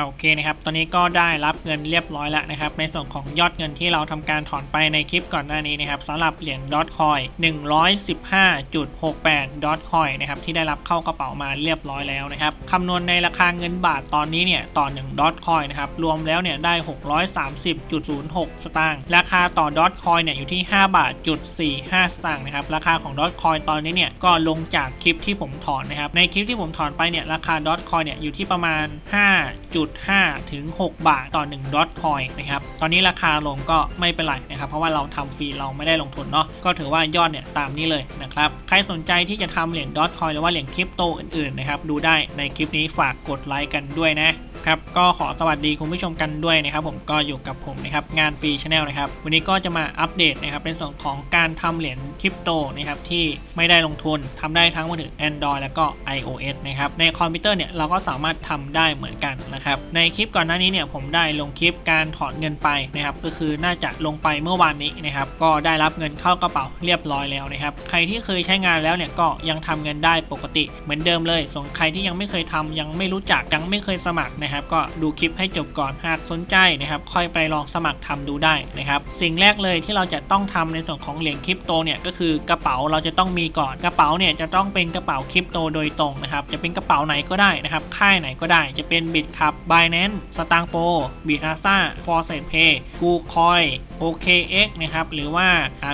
โอเคนะครับ ตอนนี้ก็ได้รับเงินเรียบร้อยแล้วนะครับ ในส่วนของยอดเงินที่เราทำการถอนไปในคลิปก่อนหน้านี้นะครับสำหรับเหรียญดอทคอย115.68ดอทคอยนะครับที่ได้รับเข้ากระเป๋ามาเรียบร้อยแล้วนะครับคำนวณในราคาเงินบาทตอนนี้เนี่ยต่อ1ดอทคอยนะครับรวมแล้วเนี่ยได้ 630.06 สตางค์ราคาต่อดอทคอยเนี่ยอยู่ที่ 5 บาทจุด45 สตางค์นะครับราคาของดอทคอยตอนนี้เนี่ยก็ลงจากคลิปที่ผมถอนนะครับในคลิปที่ผมถอนไปเนี่ยราคาดอทคอยเนี่ยอยู่ที่ประมาณ5.5ถึง6บาทต่อ1ดอทคอยนะครับ ตอนนี้ราคาลงก็ไม่เป็นไรนะครับ เพราะว่าเราทำฟรีเราไม่ได้ลงทุนเนาะ ก็ถือว่ายอดเนี่ยตามนี้เลยนะครับ ใครสนใจที่จะทำเหรียญดอทคอยหรือว่าเหรียญคริปโตอื่นๆนะครับ ดูได้ในคลิปนี้ฝากกดไลค์กันด้วยนะครับ ก็ขอสวัสดีคุณผู้ชมกันด้วยนะครับผมก็อยู่กับผมนะครับงานฟรีชาแนลนะครับ วันนี้ก็จะมาอัปเดตนะครับในส่วนของการทำเหรียญคริปโตนะครับที่ไม่ได้ลงทุนทำได้ทั้งมือถือ Android แล้วก็ iOS นะครับในคอมพิวเตอร์เนี่ยเราก็สามารถทำได้เหมือนกันนะครับในคลิปก่อนหน้านี้เนี่ยผมได้ลงคลิปการถอนเงินไปนะครับก็คือน่าจะลงไปเมื่อวานนี้นะครับก็ได้รับเงินเข้ากระเป๋าเรียบร้อยแล้วนะครับใครที่เคยใช้งานแล้วเนี่ยก็ยังทำเงินได้ปกติเหมือนเดิมเลยส่วนใครที่ยังไม่เคยทำยังไม่รู้จักยังไม่เคยสมัครนะครับ ก็ดูคลิปให้จบก่อนหากสนใจนะครับค่อยไปลองสมัครทำดูได้นะครับสิ่งแรกเลยที่เราจะต้องทำในส่วนของเหรียญคริปโตเนี่ยก็คือกระเป๋าเราจะต้องมีก่อนกระเป๋าเนี่ยจะต้องเป็นกระเป๋าคริปโตโดยตรงนะครับจะเป็นกระเป๋าไหนก็ได้นะครับค่ายไหนก็ได้จะเป็นบิตครับ Binance สตางโปบิตอาซ่า f o r s e Pay กูคอย OKX นะครับหรือว่า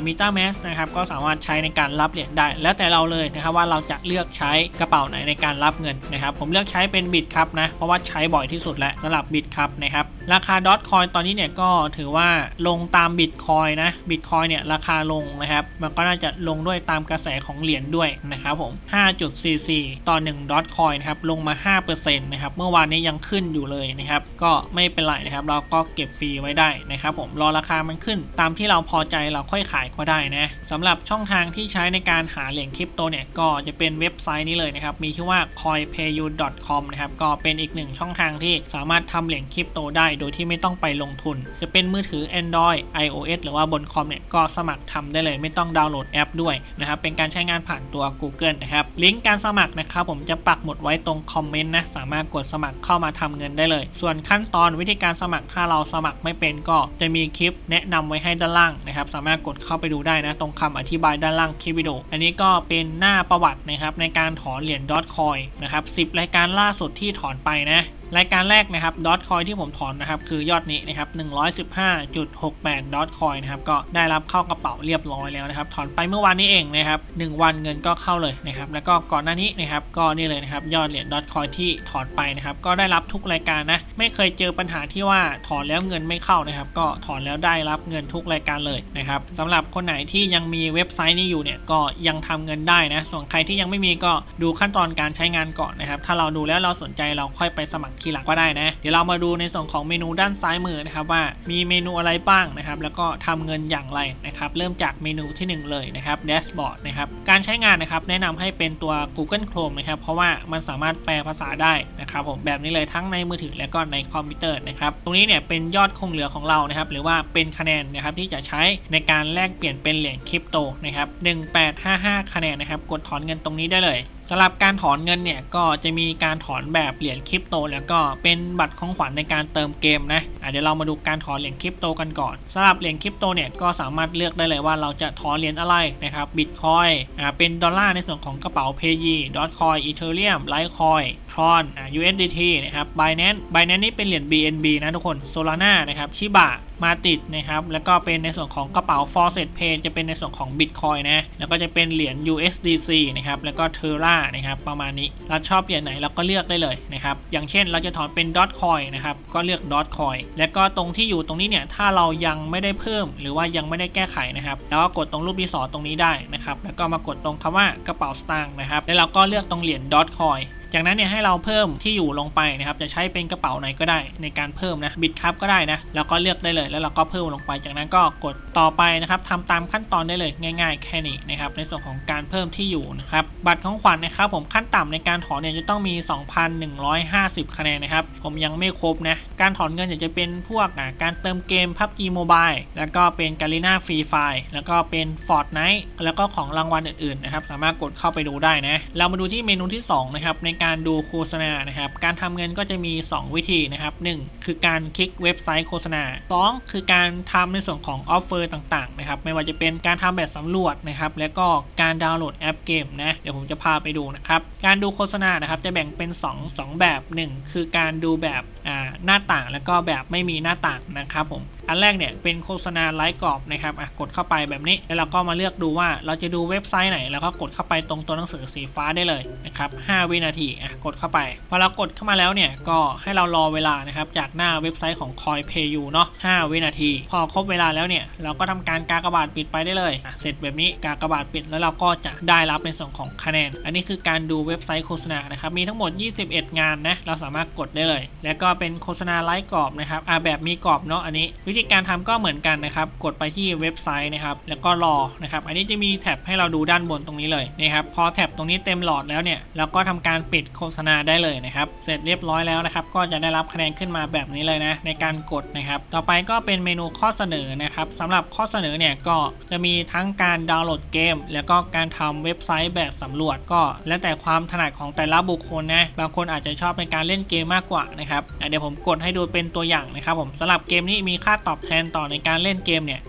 มิต้าแมสนะครับก็สามารถใช้ในการรับเหรียญได้ แล้วแต่เราเลยนะครับว่าเราจะเลือกใช้กระเป๋าไหนในการรับเงินนะครับผมเลือกใช้เป็นบิตครับนะเพราะว่าใช้บ่อยที่สุดแล้วสำหรับบิตครับนะครับราคาดอทคอยตอนนี้เนี่ยก็ถือว่าลงตามบิตคอยนะบิตคอยเนี่ยราคาลงนะครับมันก็น่าจะลงด้วยตามกระแสของเหรียญด้วยนะครับผม5.44 ต่อ1ดอทคอยนะครับลงมา 5%นะครับเมื่อวานนี้ยังขึ้นอยู่เลยนะครับ ก็ไม่เป็นไรนะครับ เราก็เก็บฟรีไว้ได้นะครับ ผมรอราคามันขึ้น ตามที่เราพอใจเราค่อยขายก็ได้นะสำหรับช่องทางที่ใช้ในการหาเหรียญคริปโตเนี่ยก็จะเป็นเว็บไซต์นี้เลยนะครับ มีชื่อว่า coinpayu.com นะครับก็เป็นอีกหนึ่งช่องทางที่สามารถทำเหรียญคริปโตได้ โดยที่ไม่ต้องไปลงทุน จะเป็นมือถือ Android iOS หรือว่าบนคอมเนี่ยก็สมัครทำได้เลย ไม่ต้องดาวน์โหลดแอปด้วยนะครับเป็นการใช้งานผ่านตัว Google นะครับลิงก์การสมัครนะครับผมจะปักหมุดไว้ตรงคอมเมนต์นะสามารถกดสมัครเข้ามาทำเงินได้เลย ส่วนขั้นตอนวิธีการสมัครถ้าเราสมัครไม่เป็นก็จะมีคลิปแนะนำไว้ให้ด้านล่างนะครับ สามารถกดเข้าไปดูได้นะ ตรงคำอธิบายด้านล่างคลิปวิดีโอ อันนี้ก็เป็นหน้าประวัตินะครับในการถอนเหรียญดอทคอยนะครับ10รายการล่าสุดที่ถอนไปนะรายการแรกนะครับดอทคอยที่ผมถอนนะครับคือยอดนี้นะครับ115.68ดอทคอยนะครับก็ได้รับเข้ากระเป๋าเรียบร้อยแล้วนะครับถอนไปเมื่อวานนี้เองนะครับ1วันเงินก็เข้าเลยนะครับแล้วก็ก่อนหน้านี้นะครับก็นี่เลยนะครับยอดเหรียญดอทคอยที่ถอนไปนะครับก็ได้รับทุกรายการนะ ไม่เคยเจอปัญหาที่ว่าถอนแล้วเงินไม่เข้านะครับ ก็ถอนแล้วได้รับเงินทุกรายการเลยนะครับสำหรับคนไหนที่ยังมีเว็บไซต์นี้อยู่เนี่ยก็ยังทำเงินได้นะ ส่วนใครที่ยังไม่มีก็ดูขั้นตอนการใช้งานก่อนนะครับถ้าเราดูแล้วเราสนใจเราค่อยไปสมัครทีหลังก็ได้นะเดี๋ยวเรามาดูในส่วนของเมนูด้านซ้ายมือนะครับว่ามีเมนูอะไรบ้างนะครับแล้วก็ทำเงินอย่างไรนะครับเริ่มจากเมนูที่ 1 เลยนะครับแดชบอร์ดนะครับการใช้งานนะครับแนะนำให้เป็นตัว Google Chrome นะครับเพราะว่ามันสามารถแปลภาษาได้นะครับผมแบบนี้เลยทั้งในมือถือและก็ในคอมพิวเตอร์นะครับ ตรงนี้เนี่ยเป็นยอดคงเหลือของเรานะครับ หรือว่าเป็นคะแนนนะครับที่จะใช้ในการแลกเปลี่ยนเป็นเหรียญคริปโตนะครับ1855 คะแนนนะครับ กดถอนเงินตรงนี้ได้เลย สำหรับการถอนเงินเนี่ยก็จะมีการถอนแบบเหรียญคริปโต แล้วก็เป็นบัตรของขวัญในการเติมเกมนะะเดี๋ยวเรามาดูการถอนเหรียญคริปโตกันก่อนสำหรับเหรียญคริปโตเนี่ยก็สามารถเลือกได้เลยว่าเราจะถอนเหรียญอะไรนะครับบิตคอยอ่าเป็นดอลลาร์ในส่วนของกระเป๋า p a y ดอทคอยอีเทเรียมไลท์คอยทรอนอ่า USDT นะครับ Binance Binance นี่เป็นเหรียญ BNB นะทุกคน Solana นะครับชิบะมาติดนะครับ แล้วก็เป็นในส่วนของกระเป๋า f o r s e t Pay จะเป็นในส่วนของ Bitcoin นะ แล้วก็จะเป็นเหรียญ USDC นะครับ แล้วก็ Terra นะครับประมาณนี้เราชอบเหรียญไหนเราก็เลือกได้เลยนะครับอย่างเช่นเราจะถอนเป็น Dotcoin นะครับก็เลือก Dotcoin แล้วก็ตรงที่อยู่ตรงนี้เนี่ยถ้าเรายังไม่ได้เพิ่ม หรือว่ายังไม่ได้แก้ไขนะครับแล้วก็กดตรงรูปดีสอตรงนี้ได้นะครับแล้วก็มากดตรงคำว่ากระเป๋าสตางค์นะครับแล้วเราก็เลือกตรงเหรียญ Dotcoin จากนั้นเนี่ยให้เราเพิ่มที่อยู่ลงไปนะครับจะใช้เป็นกระเป๋าไหนก็ได้ในการเพิ่มนะบิตครับก็ได้นะแล้วก็เลือกได้เลย แล้วเราก็เพิ่มลงไป จากนั้นก็กดต่อไปนะครับทำตามขั้นตอนได้เลยง่าย ๆ แค่นี้นะครับในส่วนของการเพิ่มที่อยู่นะครับบัตรของขวัญนะครับผมขั้นต่ำในการถอนเนี่ยจะต้องมี 2,150 คะแนนนะครับผมยังไม่ครบนะการถอนเงินเนี่ยจะเป็นพวกอะการเติมเกม PUBG Mobile แล้วก็เป็น Garena Free Fire แล้วก็เป็น Fortnite แล้วก็ของรางวัลอื่นๆนะครับสามารถกดเข้าไปดูได้นะเรามาดูที่เมนูที่สองนะครับในการดูโฆษณานะครับ การทำเงินก็จะมี 2 วิธีนะครับ 1 คือการคลิกเว็บไซต์โฆษณา 2 คือการทำในส่วนของออฟเฟอร์ต่างๆนะครับ ไม่ว่าจะเป็นการทำแบบสำรวจนะครับ และก็การดาวน์โหลดแอปเกมนะ เดี๋ยวผมจะพาไปดูนะครับ การดูโฆษณานะครับจะแบ่งเป็น 2 2 แบบ 1 คือการดูแบบหน้าต่างแล้วก็แบบไม่มีหน้าต่างนะครับผม อันแรกเนี่ยเป็นโฆษณาไลค์กรอบนะครับอะกดเข้าไปแบบนี้ แล้วเราก็มาเลือกดูว่าเราจะดูเว็บไซต์ไหน แล้วก็กดเข้าไปตรงตัวหนังสือสีฟ้าได้เลยนะครับ5วินาทีอะกดเข้าไปพอเรากดเข้ามาแล้วเนี่ยก็ให้เรารอเวลานะครับจากหน้าเว็บไซต์ของ CoinPayu เนาะ5วินาที พอครบเวลาแล้วเนี่ยเราก็ทำการกากบาทปิดไปได้เลยอะเสร็จแบบนี้กากบาทปิดแล้วเราก็จะได้รับในส่วนของคะแนน อันนี้คือการดูเว็บไซต์โฆษณานะครับมีทั้งหมด 21 งานนะเราสามารถกดได้เลย แล้วก็เป็นโฆษณาไลค์กรอบนะครับอะแบบมีกรอบเนาะอันนี้วิธีการทำก็เหมือนกันนะครับ กดไปที่เว็บไซต์นะครับ แล้วก็รอนะครับ อันนี้จะมีแท็บให้เราดูด้านบนตรงนี้เลยนะครับ พอแท็บตรงนี้เต็มหลอดแล้วเนี่ย เราก็ทำการปิดโฆษณาได้เลยนะครับ เสร็จเรียบร้อยแล้วนะครับ ก็จะได้รับคะแนนขึ้นมาแบบนี้เลยนะ ในการกดนะครับ ต่อไปก็เป็นเมนูข้อเสนอนะครับสำหรับข้อเสนอเนี่ยก็จะมีทั้งการดาวน์โหลดเกม แล้วก็การทำเว็บไซต์แบบสำรวจก็ แล้วแต่ความถนัดของแต่ละบุคคลนะ บางคนอาจจะชอบในการเล่นเกมมากกว่านะครับเดี๋ยวผมกดให้ดูเป็นตัวอย่างนะครับผมสำหรับเกมนี้มีค่าตอบแทนต่อในการเล่นเกมเนี่ย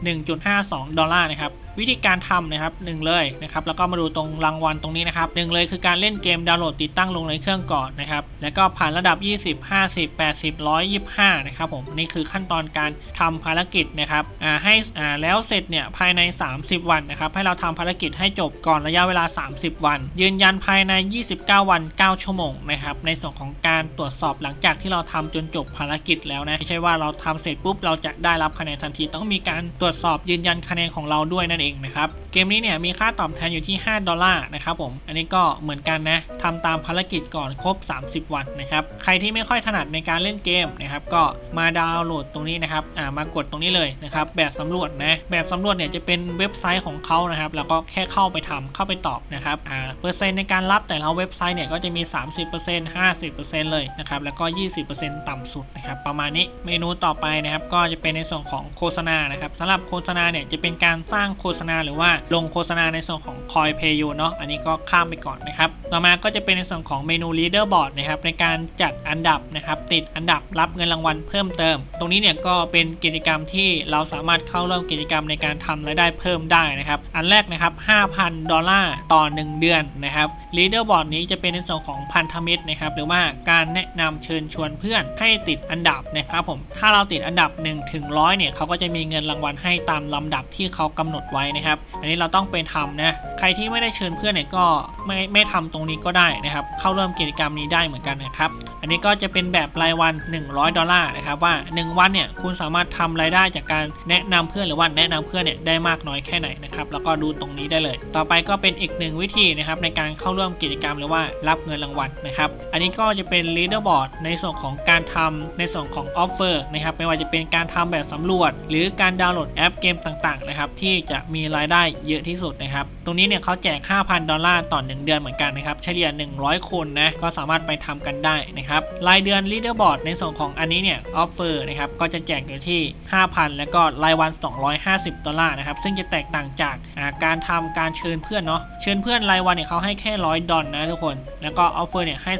1.52 ดอลลาร์นะครับ วิธีการทำนะครับหนึ่งเลยนะครับแล้วก็มาดูตรงรางวัลตรงนี้นะครับหนึ่งเลยคือการเล่นเกมดาวน์โหลดติดตั้งลงในเครื่องก่อนนะครับแล้วก็ผ่านระดับ 20 50 80 125นะครับผมนี่คือขั้นตอนการทำภารกิจนะครับอ่าให้อ่าแล้วเสร็จเนี่ยภายใน 30 วันนะครับให้เราทำภารกิจให้จบก่อนระยะเวลา 30 วัน ยืนยันภายใน 29 วัน 9 ชั่วโมงนะครับในส่วนของการตรวจสอบหลังจากที่เราทำจนจบภารกิจแล้วนะไม่ใช่ว่าเราทำเสร็จปุ๊บเราจะได้รับคะแนนทันทีต้องมีการตรวจสอบยืนยันคะแนนของเราด้วยนั่นเองนะครับเกมนี้เนี่ยมีค่าตอบแทนอยู่ที่ 5 ดอลลาร์นะครับผมอันนี้ก็เหมือนกันนะทำตามภารกิจก่อนครบ 30 วันนะครับใครที่ไม่ค่อยถนัดในการเล่นเกมนะครับก็มาดาวน์โหลดตรงนี้นะครับอ่ามากดตรงนี้เลยนะครับแบบสำรวจนะแบบสำรวจเนี่ยจะเป็นเว็บไซต์ของเขานะครับแล้วก็แค่เข้าไปทำเข้าไปตอบนะครับอ่าเปอร์เซ็นต์ในการรับแต่ละเว็บไซต์เนี่ยก็จะมี 30% 50%เลยนะครับแล้วก็ 20%ต่ำสุดนะครับประมาณนี้เมนูต่อไปนะครับก็จะเป็นในส่วนของโฆษณานะครับสำหรับโฆษณาเนี่ยจะเป็นการสร้างโฆษณา หรือว่าลงโฆษณาในส่วนของ Coin p a y u เนาะอันนี้ก็ข้ามไปก่อนนะครับ ต่อมาก็จะเป็นในส่วนของเมนู Leaderboard นะครับในการจัดอันดับนะครับติดอันดับรับเงินรางวัลเพิ่มเติม ตรงนี้เนี่ยก็เป็นกิจกรรมที่เราสามารถเข้าร่วมกิจกรรมในการทำรายได้เพิ่มได้นะครับอันแรกนะครับ 5,000 ดอลลาร์ต่อ 1 เดือนนะครับ Leaderboard นี้จะเป็นในส่วนของพันธมิตรนะครับหรือว่าการแนะนำเชิญชวนเพื่อนให้ติดอันดับนะครับผมถ้าเราติดอันดับ1ถึง100เนี่ยเขาก็จะมีเงินรางวัลให้ตามลำดับที่เขากำหนดไว้นะครับ อันนี้เราต้องไปทำนะใครที่ไม่ได้เชิญเพื่อนเนี่ยก็ไม่ไม่ทำตรงนี้ก็ได้นะครับ เข้าร่วมกิจกรรมนี้ได้เหมือนกันนะครับ อันนี้ก็จะเป็นแบบรายวัน 100 ดอลลาร์นะครับว่า 1 วันเนี่ยคุณสามารถทำรายได้จากการแนะนำเพื่อนหรือว่าแนะนำเพื่อนเนี่ยได้มากน้อยแค่ไหนนะครับแล้วก็ดูตรงนี้ได้เลย ต่อไปก็เป็นอีกหนึ่งวิธีนะครับในการเข้าร่วมกิจกรรมหรือว่ารับเงินรางวัลนะครับอันนี้ก็จะเป็น leaderboard ในส่วนของการทำในส่วนของ offer นะครับไม่ว่าจะเป็นการทำแบบสำรวจ หรือการดาวน์โหลดแอปเกมต่างๆนะครับที่จะมีรายได้เยอะที่สุดนะครับ ตรงนี้เนี่ยเขาแจก 5,000 ดอลลาร์ต่อ 1 เดือนเหมือนกันนะครับ เฉลี่ย 100 คนนะ ก็สามารถไปทำกันได้นะครับ รายเดือน leaderboard ในส่วนของอันนี้เนี่ย offer นะครับ ก็จะแจกอยู่ที่ 5,000 แล้วก็รายวัน 250 ดอลลาร์นะครับ ซึ่งจะแตกต่างจากาการทำการเชิญเพื่อนเนาะ เชิญเพื่อนรายวันเนี่ยเขาให้แค่ 100 ดอลนะทุกคน แล้วก็ offer เนี่ยให้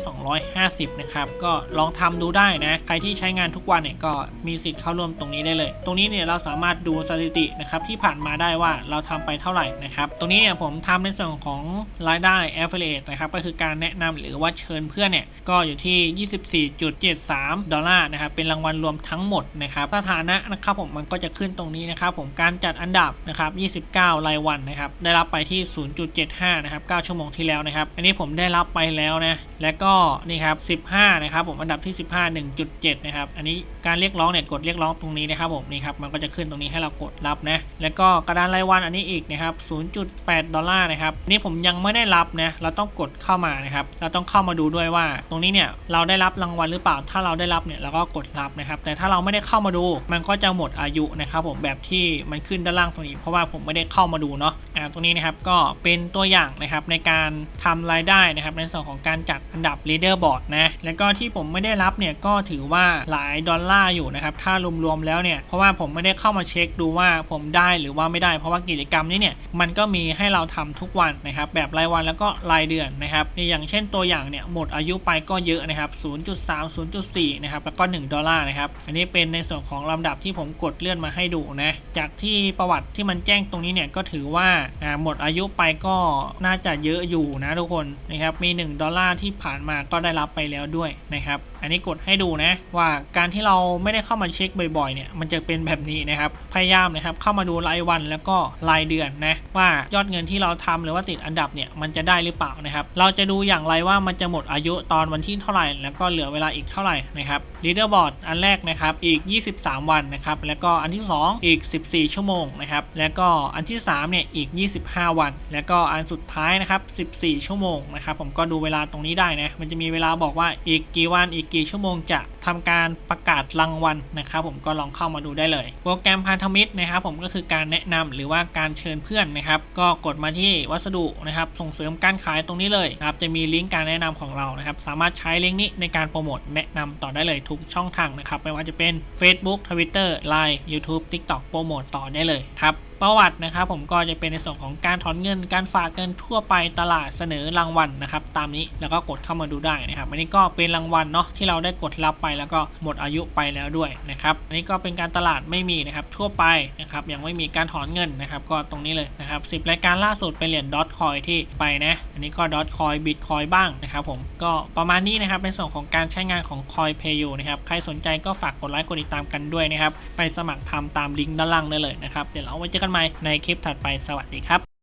250 นะครับ ก็ลองทำดูได้นะ ใครที่ใช้งานทุกวันเนี่ยก็มีสิทธิ์เข้าร่วมตรงนี้ได้เลย ตรงนี้เนี่ยเราสามารถดูสถิตินะครับที่ผ่านมาได้ว่าเราทำไปเท่าไหร่นะครับ ตรงนี้เนี่ยผมทำในส่วนของรายได้ affiliate นะครับก็คือการแนะนำหรือว่าเชิญเพื่อนเนี่ยก็อยู่ที่ 24.73 ดอลลาร์นะครับเป็นรางวัลรวมทั้งหมดนะครับสถานะนะครับผมมันก็จะขึ้นตรงนี้นะครับผมการจัดอันดับนะครับ29 รายวันนะครับได้รับไปที่ 0.75 นะครับ 9 ชั่วโมงที่แล้วนะครับ อันนี้ผมได้รับไปแล้วนะ และก็นี่ครับ 15 นะครับผมอันดับที่ 15 1.7 นะครับ อันนี้การเรียกร้องเนี่ยกดเรียกร้องตรงนี้นะครับผมนี่ครับมันก็จะขึ้นตรงนี้ให้เรากดรับนะแล้วก็กระดานรายวันอันนี้อีกนะครับ 0.8 ดอลลาร์นะครับนี่ผมยังไม่ได้รับนะเราต้องกดเข้ามานะครับเราต้องเข้ามาดูด้วยว่า ตรงนี้เนี่ยเราได้รับรางวัลหรือเปล่า ถ้าเราได้รับเนี่ยเราก็กดรับนะครับแต่ถ้าเราไม่ได้เข้ามาดู มันก็จะหมดอายุนะครับผมแบบที่มันขึ้นด้านล่างตรงนี้ เพราะว่าผมไม่ได้เข้ามาดูเนาะอ่าตรงนี้นะครับก็เป็นตัวอย่างนะครับในการทำรายได้นะครับในส่วนของการจัดอันดับ leaderboard นะ แล้วก็ที่ผมไม่ได้รับเนี่ยก็ถือว่าหลายดอลลาร์อยู่นะครับ ถ้ารวมๆแล้วเนี่ย เพราะว่าผมไม่ได้เข้ามาเช็คดูว่าผมได้หรือว่าไม่ได้ เพราะว่ากิจกรรมนี้เนี่ย มันก็มีให้เราทำทุกวันนะครับ แบบรายวันแล้วก็รายเดือนนะครับ อย่างเช่นตัวอย่างเนี่ย หมดอายุไปก็เยอะนะครับ 0.3 0.4 นะครับ แล้วก็ 1 ดอลลาร์นะครับ อันนี้เป็นในส่วนของลำดับที่ผมกดเลื่อนมาให้ดูนะ จากที่ประวัติที่มันแจ้งตรงนี้เนี่ยก็ถือว่าอ่าหมดอายุไปก็น่าจะเยอะอยู่นะทุกคนนะครับ มี 1 ดอลลาร์ที่ผ่านมาก็ได้รับไปแล้วด้วยนะครับ อันนี้กดให้ดูนะว่าการที่เราไม่ได้เข้ามาเช็คบ่อยๆเนี่ยมันจะเป็นแบบนี้นะครับพยายามนะครับเข้ามาดูรายวันแล้วก็รายเดือนนะว่ายอดเงินที่เราทำหรือว่าติดอันดับเนี่ยมันจะได้หรือเปล่านะครับเราจะดูอย่างไรว่ามันจะหมดอายุตอนวันที่เท่าไหร่ แล้วก็เหลือเวลาอีกเท่าไหร่นะครับ leaderboard อันแรกนะครับอีก 23 วันนะครับแล้วก็อันที่ 2 อีก 14 ชั่วโมงนะครับแล้วก็อันที่3เนี่ยอีก 25 วัน แล้วก็อันสุดท้ายนะครับ14 ชั่วโมงนะครับผมก็ดูเวลาตรงนี้ได้นะมันจะมีเวลาบอกว่าอีกกี่วันอีกกี่ชั่วโมงจะทำการประกาศรางวัลนะครับผมก็ลองเข้ามาดูได้เลย โปรแกรมพันธมิตรนะครับผมก็คือการแนะนำหรือว่าการเชิญเพื่อนนะครับก็กดมาที่วัสดุนะครับส่งเสริมการขายตรงนี้เลยนะครับจะมีลิงก์การแนะนำของเรานะครับสามารถใช้ลิงก์นี้ในการโปรโมทแนะนำต่อได้เลยทุกช่องทางนะครับไม่ว่าจะเป็น Facebook Twitter Line YouTube TikTok โปรโมทต่อได้เลยครับ ประวัตินะครับ ผมก็จะเป็นในส่วนของการถอนเงินการฝากเงินทั่วไปตลาดเสนอรางวัลนะครับ ตามนี้แล้วก็กดเข้ามาดูได้นะครับ อันนี้ก็เป็นรางวัลเนาะที่เราได้กดรับไปแล้วก็หมดอายุไปแล้วด้วยนะครับ อันนี้ก็เป็นการตลาดไม่มีนะครับทั่วไปนะครับยังไม่มีการถอนเงินนะครับ ก็ตรงนี้เลยนะครับ10รายการล่าสุดเป็นเหรียญดอทคอยที่ไปนะอันนี้ก็ดอทคอยบิตคอยบ้างนะครับผมก็ประมาณนี้นะครับเป็นส่วนของการใช้งานของคอยเพย์ยูนะครับใครสนใจก็ฝากกดไลค์กดติดตามกันด้วยนะครับไปสมัครทำตามลิงก์ด้านล่างได้เลยนะครับเดี๋ยวเราไว้เจอกันใหม่ในคลิปถัดไปสวัสดีครับ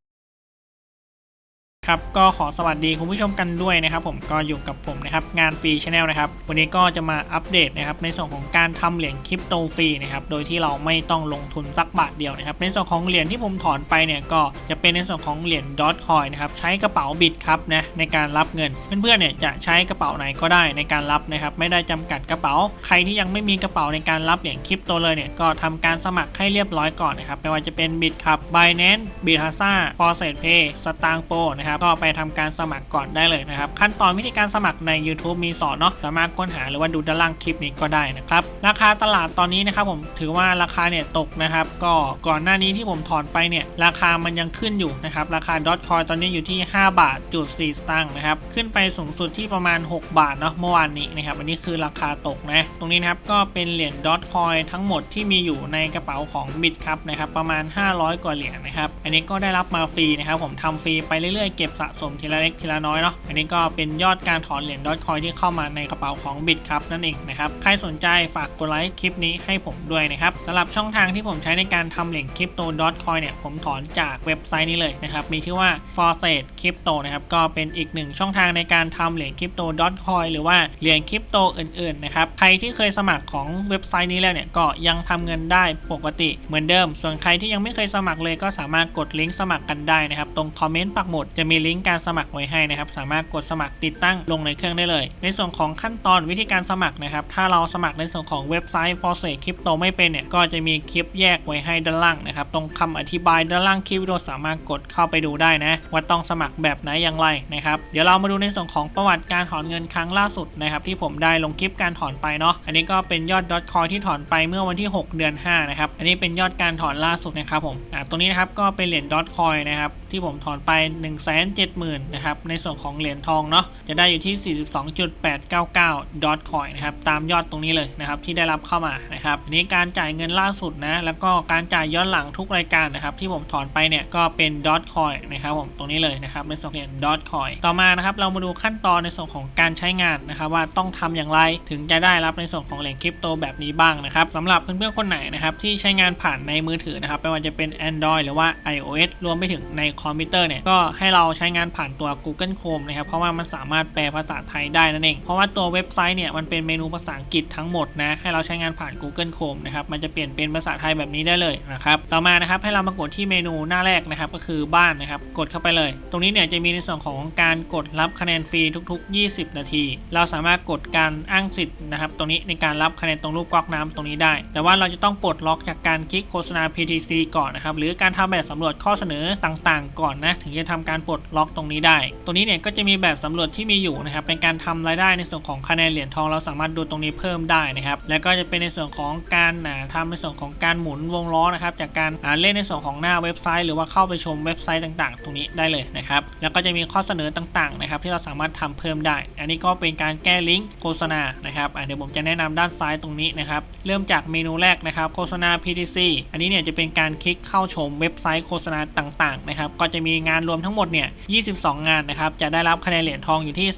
ครับก็ขอสวัสดีคุณผู้ชมกันด้วยนะครับ ผมก็อยู่กับผมนะครับงานฟรีชาแนลนะครับวันนี้ก็จะมาอัปเดตนะครับในส่วนของการทำเหรียญคริปโตฟรีนะครับโดยที่เราไม่ต้องลงทุนสักบาทเดียวนะครับ ในส่วนของเหรียญที่ผมถอนไปเนี่ยก็จะเป็นในส่วนของเหรียญดอทคอยนะครับใช้กระเป๋าบิตครับนะในการรับเงินเพื่อนๆเนี่ยจะใช้กระเป๋าไหนก็ได้ในการรับนะครับไม่ได้จำกัดกระเป๋า ใครที่ยังไม่มีกระเป๋าในการรับเหรียญคริปโตเลยเนี่ยก็ทำการสมัครให้เรียบร้อยก่อนนะครับไม่ว่าจะเป็นบิตครับ Binance b i t h a s a f o r s e t Pay สตางโปนะครับก็ไปทำการสมัครก่อนได้เลยนะครับ ขั้นตอนวิธีการสมัครใน YouTube มีสอนเนาะสามารถค้นหาหรือว่าดูด้านล่างคลิปนี้ก็ได้นะครับราคาตลาดตอนนี้นะครับผมถือว่าราคาเนี่ยตกนะครับก็ก่อนหน้านี้ที่ผมถอนไปเนี่ยราคามันยังขึ้นอยู่นะครับราคาดอทคอยตอนนี้อยู่ที่ 5 บาทจุด4สตางค์นะครับขึ้นไปสูงสุดที่ประมาณ 6 บาทเนาะเมื่อวานนี้นะครับอันนี้คือราคาตกนะตรงนี้นะครับก็เป็นเหรียญดอทคอยทั้งหมดที่มีอยู่ในกระเป๋าของบิตครับนะครับประมาณ 500 กว่าเหรียญนะครับอันนี้ก็ได้รับมาฟรีนะครับผมทำฟรีไปเรื่อยๆเก็บสะสมทีละเล็กทีละน้อยเนาะอันนี้ก็เป็นยอดการถอนเหรียญดอทคอยที่เข้ามาในกระเป๋าของบิตครับนั่นเองนะครับใครสนใจฝากกดไลค์คลิปนี้ให้ผมด้วยนะครับสำหรับช่องทางที่ผมใช้ในการทำเหรียญคริปโตดอทคอยเนี่ยผมถอนจากเว็บไซต์นี้เลยนะครับมีชื่อว่า f o r s e t Crypto นะครับก็เป็นอีกหนึ่งช่องทางในการทำเหรียญคริปโตดอทคอยหรือว่าเหรียญคริปโตอื่นๆนะครับใครที่เคยสมัครของเว็บไซต์นี้แล้วเนี่ยก็ยังทำเงินได้ปกติเหมือนเดิม ส่วนใครที่ยังไม่เคยสมัครเลยก็สามารถกดลิงก์สมัครกันได้นะครับตรงคอมเมนต์ปักหมุดจะมีลิงก์การสมัครไว้ให้นะครับ สามารถกดสมัครติดตั้งลงในเครื่องได้เลย ในส่วนของขั้นตอนวิธีการสมัครนะครับ ถ้าเราสมัครในส่วนของเว็บไซต์ f o r s e t Crypto ไม่เป็นเนี่ย ก็จะมีคลิปแยกไว้ให้ด้านล่างนะครับ ตรงคำอธิบายด้านล่างคลิปวิดีโอสามารถกดเข้าไปดูได้นะ ว่าต้องสมัครแบบไหนอย่างไรนะครับ เดี๋ยวเรามาดูในส่วนของประวัติการถอนเงินครั้งล่าสุดนะครับที่ผมได้ลงคลิปการถอนไปเนาะ อันนี้ก็เป็นยอดดอทคอยที่ถอนไปเมื่อวันที่ 6 เดือน 5 นะครับ อันนี้เป็นยอดการถอนล่าสุดนะครับผม อ่า ตรงนี้นะครับก็เป็นเหรียญดอทคอยนะครับที่ผมถอนไป 1 7 0 0 0 0นะครับในส่วนของเหรียญทองเนาะจะได้อยู่ที่ 42.899ดอทคอยนะครับตามยอดตรงนี้เลยนะครับที่ได้รับเข้ามานะครับนี้การจ่ายเงินล่าสุดนะแล้วก็การจ่ายย้อนหลังทุกรายการนะครับที่ผมถอนไปเนี่ยก็เป็นดอทคอยนะครับผมตรงนี้เลยนะครับในส่วนเหรียญดอทคอยต่อมานะครับเรามาดูขั้นตอนในส่วนของการใช้งานนะครับว่าต้องทำอย่างไรถึงจะได้รับในส่วนของเหรียญคริปโตแบบนี้บ้างนะครับสำหรับเพื่อนๆคนไหนนะครับที่ใช้งานผ่านในมือถือนะครับไม่ว่าจะเป็น Android หรือว่า iOS รวมไปถึงในคอมพิวเตอร์เนี่ยก็ให้เราใช้งานผ่านตัว Google Chrome นะครับเพราะว่ามันสามารถแปลภาษาไทยได้นั่นเองเพราะว่าตัวเว็บไซต์เนี่ยมันเป็นเมนูภาษาอังกฤษทั้งหมดนะให้เราใช้งานผ่าน Google Chrome นะครับมันจะเปลี่ยนเป็นภาษาไทยแบบนี้ได้เลยนะครับต่อมานะครับให้เรามากดที่เมนูหน้าแรกนะครับก็คือบ้านนะครับกดเข้าไปเลย ตรงนี้เนี่ยจะมีในส่วนของการกดรับคะแนนฟรีทุก ๆ 20 นาที เราสามารถกดการอ้างสิทธิ์นะครับตรงนี้ในการรับคะแนนตรงรูปก๊อกน้ำตรงนี้ได้ แต่ว่าเราจะต้องปลดล็อกจากการคลิกโฆษณา PTC ก่อนนะครับหรือการทำแบบสำรวจข้อเสนอต่างๆก่อนนะถึงจะทำการปลดล็อกตรงนี้ได้ตรงนี้เนี่ยก็จะมีแบบสำรวจที่มีอยู่นะครับเป็นการทำรายได้ในส่วนของคะแนนเหรียญทองเราสามารถดูตรงนี้เพิ่มได้นะครับแล้วก็จะเป็นในส่วนของการอ่าทำในส่วนของการหมุนวงล้อนะครับจากการเล่นในส่วนของหน้าเว็บไซต์ หรือว่าเข้าไปชมเว็บไซต์ต่าง ๆ ตรงนี้ได้เลยนะครับแล้วก็จะมีข้อเสนอต่างๆนะครับที่เราสามารถทำเพิ่มได้ อันนี้ก็เป็นการแก้ลิงก์โฆษณานะครับเดี๋ยวผมจะแนะนำด้านซ้ายตรงนี้นะครับเริ่มจากเมนูแรกนะครับโฆษณา PTC อันนี้เนี่ยจะเป็นการคลิกเข้าชมเว็บไซต์โฆษณาต่างๆนะครับก็จะมีงานรวมทั้งหมดเนี่ย 22 งานนะครับ จะได้รับคะแนนเหรียญทองอยู่ที่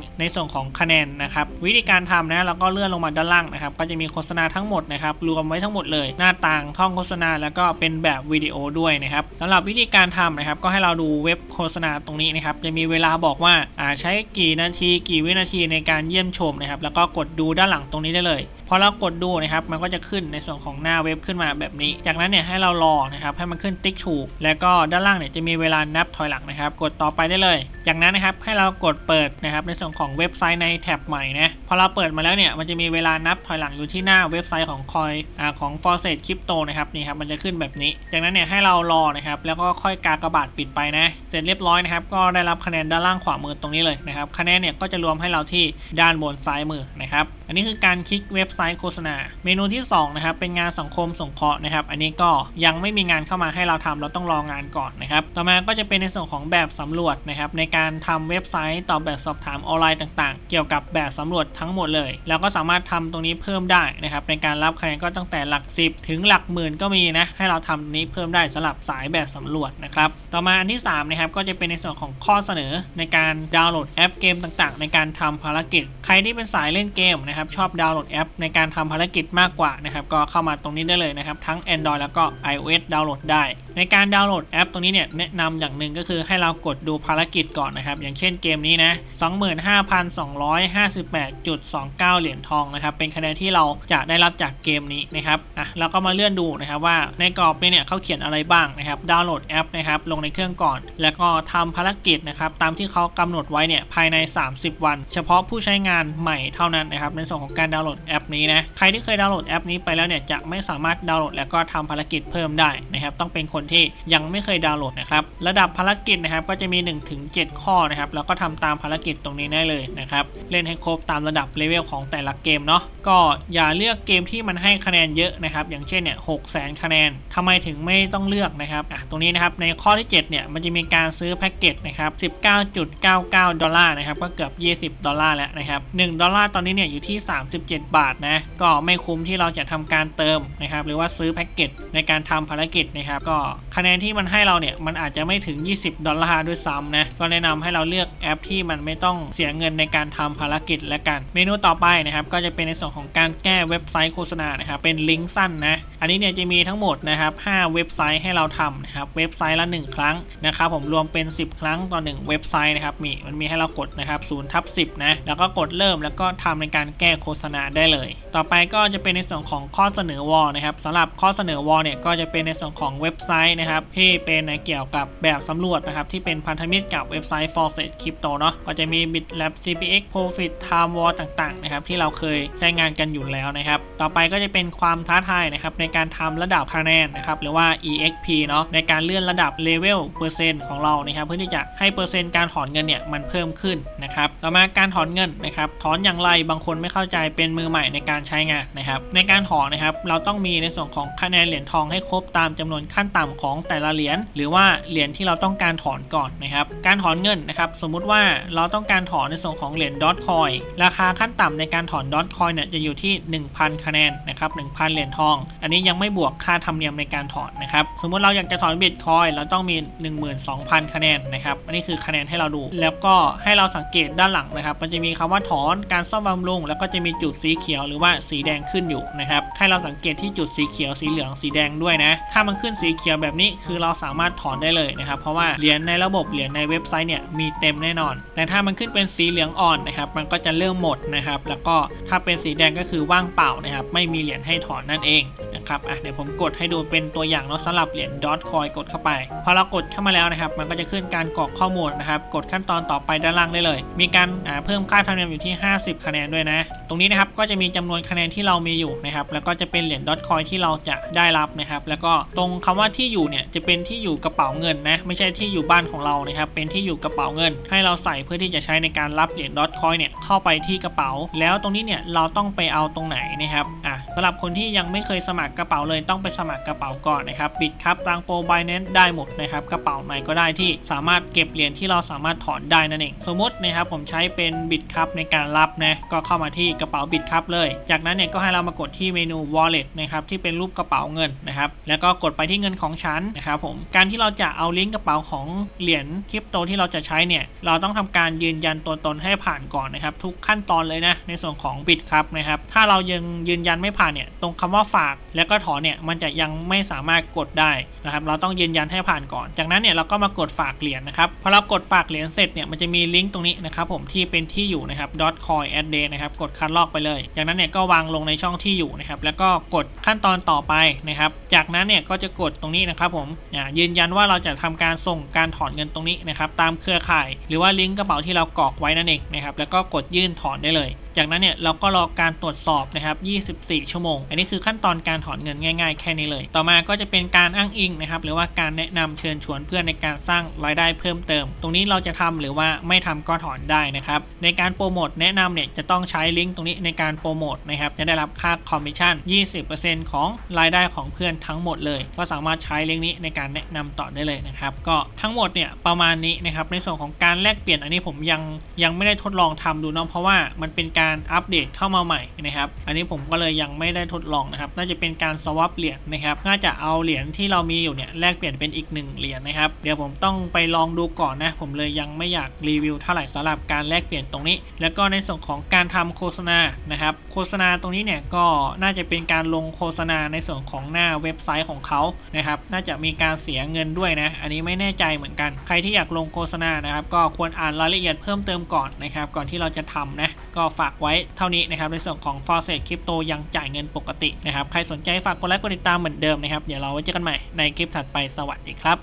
334 ในส่วนของคะแนนนะครับ วิธีการทำนะเราก็เลื่อนลงมาด้านล่างนะครับ ก็จะมีโฆษณาทั้งหมดนะครับ รวมไว้ทั้งหมดเลย หน้าต่างท่องโฆษณาแล้วก็เป็นแบบวิดีโอด้วยนะครับสำหรับวิธีการทำนะครับ ก็ให้เราดูเว็บโฆษณาตรงนี้นะครับ จะมีเวลาบอกว่าอ่าใช้กี่นาที กี่วินาทีในการเยี่ยมชมนะครับ แล้วก็กดดูด้านหลังตรงนี้ได้เลย พอเรากดดูนะครับ มันก็จะขึ้นในส่วนของหน้าเว็บขึ้นมาแบบนี้ จากนั้นเนี่ยให้เรารอนะครับ ให้มันขึ้นติ๊กถูก แล้วก็็ด้านล่างเนี่ยจะมีเวลานับถอยหลังนะครับ กดต่อไปได้เลย จากนั้นนะครับให้เรากดเปิดนะครับในส่วนของเว็บไซต์ในแท็บใหม่นะพอเราเปิดมาแล้วเนี่ยมันจะมีเวลานับถอยหลังอยู่ที่หน้าเว็บไซต์ของคอยอ่าของ f o r s e t Crypto นะครับนี่ครับมันจะขึ้นแบบนี้ จากนั้นเนี่ยให้เรารอนะครับแล้วก็ค่อยกากระบาดปิดไปนะ เสร็จเรียบร้อยนะครับก็ได้รับคะแนนด้านล่างขวามือตรงนี้เลยนะครับคะแนนเนี่ยก็จะรวมให้เราที่ด้านบนซ้ายมือนะครับ อันนี้คือการคลิกเว็บไซต์โฆษณา เมนูที่สองนะครับเป็นงานสังคมสงเคราะห์นะครับ อันนี้ก็ยังไม่มีงานเข้ามาให้เราทำเราต้องรองานก่อนนะครับ ต่อมาก็จะเป็นในส่วนของแบบสำรวจนะครับในการทำเว็บไซต์ตอบแบบสอบถามออนไลน์ต่าง ๆ เกี่ยวกับแบบสำรวจทั้งหมดเลย แล้วก็สามารถทำตรงนี้เพิ่มได้นะครับในการรับคะแนนก็ตั้งแต่หลัก 10 ถึงหลักหมื่นก็มีนะให้เราทำตรงนี้เพิ่มได้สำหรับสายแบบสำรวจนะครับต่อมาอันที่3นะครับก็จะเป็นในส่วนของข้อเสนอในการดาวน์โหลดแอปเกมต่าง ๆ ในการทำภารกิจ ใครที่เป็นสายเล่นเกมนะครับชอบดาวน์โหลดแอป ในการทำภารกิจมากกว่านะครับก็เข้ามาตรงนี้ได้เลยนะครับ ทั้ง Android แล้วก็ iOS ดาวน์โหลดได้ในการดาวน์โหลดแอปตรงนี้เนี่ยแนะนำอย่างหนึ่งก็คือให้เรากดดูภารกิจก่อนนะครับ อย่างเช่นเกมนี้นะ 25,258.29 เหรียญทองนะครับ เป็นคะแนนที่เราจะได้รับจากเกมนี้นะครับอะเราก็มาเลื่อนดูนะครับว่าในกรอบนี้เนี่ยเขาเขียนอะไรบ้างนะครับ ดาวน์โหลดแอปนะครับลงในเครื่องก่อน แล้วก็ทำภารกิจนะครับตามที่เขากำหนดไว้เนี่ยภายใน 30 วัน เฉพาะผู้ใช้งานใหม่เท่านั้นนะครับในส่วนของการดาวน์โหลดแอปนี้นะใครที่เคยดาวน์โหลดแอปนี้ไปแล้วเนี่ยจะไม่สามารถดาวน์โหลดแล้วก็ทำภารกิจเพิ่มได้นะครับต้องเป็นคนที่ยังไม่เคยดาวน์โหลดนะครับระดับภารกิจนะครับก็จะมี 1-7 ข้อนะครับแล้วก็ทำตามภารกิจตรงนี้ได้เลยนะครับเล่นให้ครบตามระดับเลเวลของแต่ละเกมเนาะก็อย่าเลือกเกมที่มันให้คะแนนเยอะนะครับอย่างเช่นเนี่ยหกแสนคะแนนทำไมถึงไม่ต้องเลือกนะครับอะตรงนี้นะครับในข้อที่7เนี่ยมันจะมีการซื้อแพ็กเกจนะครับ19.99 ดอลลาร์นะครับก็เกือบ 20 ดอลลาร์แล้วนะครับ1ดอลลาร์ตอนนี้เนี่ยอยู่ที่ 37 บาทนะก็ไม่คุ้มที่เราจะทำการเติมนะครับหรือว่าซื้อแพ็กเกจในการทำภารกิจนะครับก็คะแนนที่มันให้เราเนี่ยมันอาจจะไม่ถึง 20 ดอลลาร์ด้วยซ้ำนะ ก็แนะนำให้เราเลือกแอปที่มันไม่ต้องเสียเงินในการทำภารกิจและกัน เมนูต่อไปนะครับก็จะเป็นในส่วนของการแก้เว็บไซต์โฆษณานะครับเป็นลิงก์สั้นนะ อันนี้เนี่ยจะมีทั้งหมดนะครับ5เว็บไซต์ให้เราทำนะครับเว็บไซต์ละ 1 ครั้งนะครับผมรวมเป็น 10 ครั้งต่อ 1 เว็บไซต์นะครับมีมันมีให้เรากดนะครับ0ทับ10นะแล้วก็กดเริ่มแล้วก็ทำในการแก้โฆษณาได้เลย ต่อไปก็จะเป็นในส่วนของข้อเสนอวอลนะครับสำหรับข้อเสนอวอลเนี่ยก็จะเป็นในส่วนของเว็บไซต์นะครับที่เป็นเกี่ยวกับแบบสำรวจนะครับที่เป็นพันธมิตรกับเว็บไซต์ f o r s e t Crypto เนาะก็จะมี BitLab CPX Profit Time War ต่างๆนะครับที่เราเคยใช้งานกันอยู่แล้วนะครับต่อไปก็จะเป็นความท้าทายนะครับในการทำระดับคะแนนนะครับหรือว่า EXP เนาะในการเลื่อนระดับเลเวลเปอร์เซ็นต์ของเรานะครับเพื่อที่จะให้เปอร์เซ็นต์การถอนเงินเนี่ยมันเพิ่มขึ้นนะครับต่อมาการถอนเงินนะครับถอนอย่างไรบางคนไม่เข้าใจเป็นมือใหม่ในการใช้งานนะครับในการถอนนะครับเราต้องมีในส่วนของคะแนนเหรียญทองให้ครบตามจำนวนขั้นต่ำของแต่ละเหรียญหรือว่าเหรียญที่เราต้องการถอนก่อนนะครับ การถอนเงินนะครับสมมุติว่าเราต้องการถอนในส่วนของเหรียญดอทคอยราคาขั้นต่ำในการถอนดอทคอยเนี่ยจะอยู่ที่ 1,000 คะแนนนะครับ1,000 เหรียญทอง อันนี้ยังไม่บวกค่าธรรมเนียมในการถอนนะครับสมมุติเราอยากจะถอนบิตคอยเราต้องมี 12,000 คะแนนนะครับอันนี้คือคะแนนให้เราดู แล้วก็ให้เราสังเกตด้านหลังนะครับ มันจะมีคำว่าถอนการซ่อมบำรุง แล้วก็จะมีจุดสีเขียวหรือว่าสีแดงขึ้นอยู่นะครับให้เราสังเกตที่จุดสีเขียวสีเหลืองสีแดงด้วยนะ ถ้ามันขึ้นสีเขียวแบบนี้คือเราสามารถถอนได้เลยนะครับ เพราะว่าเหรียญในระบบเหรียญในเว็บไซต์เนี่ยมีเต็มแน่นอน แต่ถ้ามันขึ้นเป็นสีเหลืองอ่อนนะครับ มันก็จะเริ่มหมดนะครับ แล้วก็ถ้าเป็นสีแดงก็คือว่างเปล่านะครับ ไม่มีเหรียญให้ถอนนั่นเองนะครับอะเดี๋ยวผมกดให้ดูเป็นตัวอย่างเนาะสำหรับเหรียญดอทคอยกดเข้าไปพอเรากดเข้ามาแล้วนะครับ มันก็จะขึ้นการกรอกข้อมูลนะครับ กดขั้นตอนต่อไปด้านล่างได้เลย มีการเพิ่มค่าธรรมเนียมอยู่ที่ 50 คะแนนด้วยนะ ตรงนี้นะครับก็จะมีจำนวนคะแนนที่เรามีอยู่นะครับ แล้วก็จะเป็นเหรียญดอทคอยที่เราจะได้รับนะครับ แล้วก็ตรงคำว่าที่อยู่เนี่ยจะเป็นที่อยู่กระเป๋าเงินนะไม่ใช่ที่อยู่บ้านของเรานะครับเป็นที่อยู่กระเป๋าเงิน ให้เราใส่เพื่อที่จะใช้ในการรับเหรียญดอทคอยเนี่ยเข้าไปที่กระเป๋า แล้วตรงนี้เนี่ยเราต้องไปเอาตรงไหนนะครับอะสำหรับคนที่ยังไม่เคยสมัครกระเป๋าเลยต้องไปสมัครกระเป๋าก่อนนะครับบิดครับตังโปรไบแนนได้หมดนะครับกระเป๋าไหนก็ได้ที่สามารถเก็บเหรียญที่เราสามารถถอนได้นั่นเองสมมตินะครับผมใช้เป็นบิดครับในการรับนะก็เข้ามาที่กระเป๋าบิดครับเลย จากนั้นเนี่ยก็ให้เรามากดที่เมนู wallet นะครับที่เป็นรูปกระเป๋าเงินนะครับแล้วก็กดไปที่เงินของฉันนะครับผมการที่เราจะเอาลิงก์กระเป๋าของเหรียญคริปโตที่เราจะใช้เนี่ยเราต้องทำการยืนยันตัวตนให้ผ่านก่อนนะครับทุกขั้นตอนเลยนะในส่วนของบิดครับนะครับถ้าเรายังยืนยันไม่ผ่านเนี่ยตรงคำว่าฝากแล้วก็ถอนเนี่ยมันจะยังไม่สามารถกดได้นะครับเราต้องยืนยันให้ผ่านก่อน จากนั้นเนี่ยเราก็มากดฝากเหรียญนะครับพอเรากดฝากเหรียญเสร็จเนี่ยมันจะมีลิงก์ตรงนี้นะครับผมที่เป็นที่อยู่นะครับ dot coin address นะครับกดคัดลอกไปเลย จากนั้นเนี่ยก็วางลงในช่องที่อยู่นะครับแล้วก็กดขั้นตอนต่อไปนะครับจากนั้นเนี่ยก็จะกดตรงนี้นะครับผมยืนยันว่าเราจะทำการส่งการถอนเงินตรงนี้นะครับตามเครือข่าย หรือว่าลิงก์กระเป๋าที่เรากรอกไว้นั่นเองนะครับแล้วก็กดยื่นถอนได้เลย จากนั้นเนี่ยเราก็รอการตรวจสอบนะครับ 24 ชั่วโมง อันนี้คือขั้นตอนการถอนเงินง่าย ๆ แค่นี้เลย ต่อมาก็จะเป็นการอ้างอิงนะครับหรือว่าการแนะนำเชิญชวนเพื่อนในการสร้างรายได้เพิ่มเติม ตรงนี้เราจะทำหรือว่าไม่ทำก็ถอนได้นะครับในการโปรโมทแนะนำเนี่ยจะต้องใช้ลิงก์ตรงนี้ในการโปรโมทนะครับจะได้รับค่าคอมมิชชั่น 20%ของรายได้ของเพื่อนทั้งหมดเลย ก็สามารถใช้ลิงก์นี้ในการแนะนำต่อได้เลยนะครับ ก็ทั้งหมดเนี่ยประมาณนี้นะครับในส่วนของการแลกเปลี่ยนอันนี้ผมยังยังไม่ได้ทดลองทำดูเนาะเพราะว่ามันเป็นการอัปเดตเข้ามาใหม่นะครับ อันนี้ผมก็เลยยังไม่ได้ทดลองนะครับ น่าจะเป็นการสวอปเหรียญนะครับ น่าจะเอาเหรียญที่เรามีอยู่เนี่ยแลกเปลี่ยนเป็นอีกหนึ่งเหรียญนะครับ เดี๋ยวผมต้องไปลองดูก่อนนะ ผมเลยยังไม่อยากรีวิวเท่าไหร่สำหรับการแลกเปลี่ยนตรงนี้ แล้วก็ในส่วนของการทำโฆษณานะครับ โฆษณาตรงนี้เนี่ยก็น่าจะเป็นการลงโฆษณาในส่วนของหน้าเว็บไซต์ของเขานะครับน่าจะมีการเสียเงินด้วยนะ อันนี้ไม่แน่ใจเหมือนกัน ใครที่อยากลงโฆษณานะครับ ก็ควรอ่านรายละเอียดเพิ่มเติมก่อนนะครับ ก่อนที่เราจะทำนะ ก็ฝากไว้เท่านี้นะครับ ในส่วนของ f o r s e t Crypto ยังจ่ายเงินปกตินะครับ ใครสนใจฝากกดไลค์กดติดตามเหมือนเดิมนะครับ เดี๋ยวเราไว้เจอกันใหม่ในคลิปถัดไป สวัสดีครับ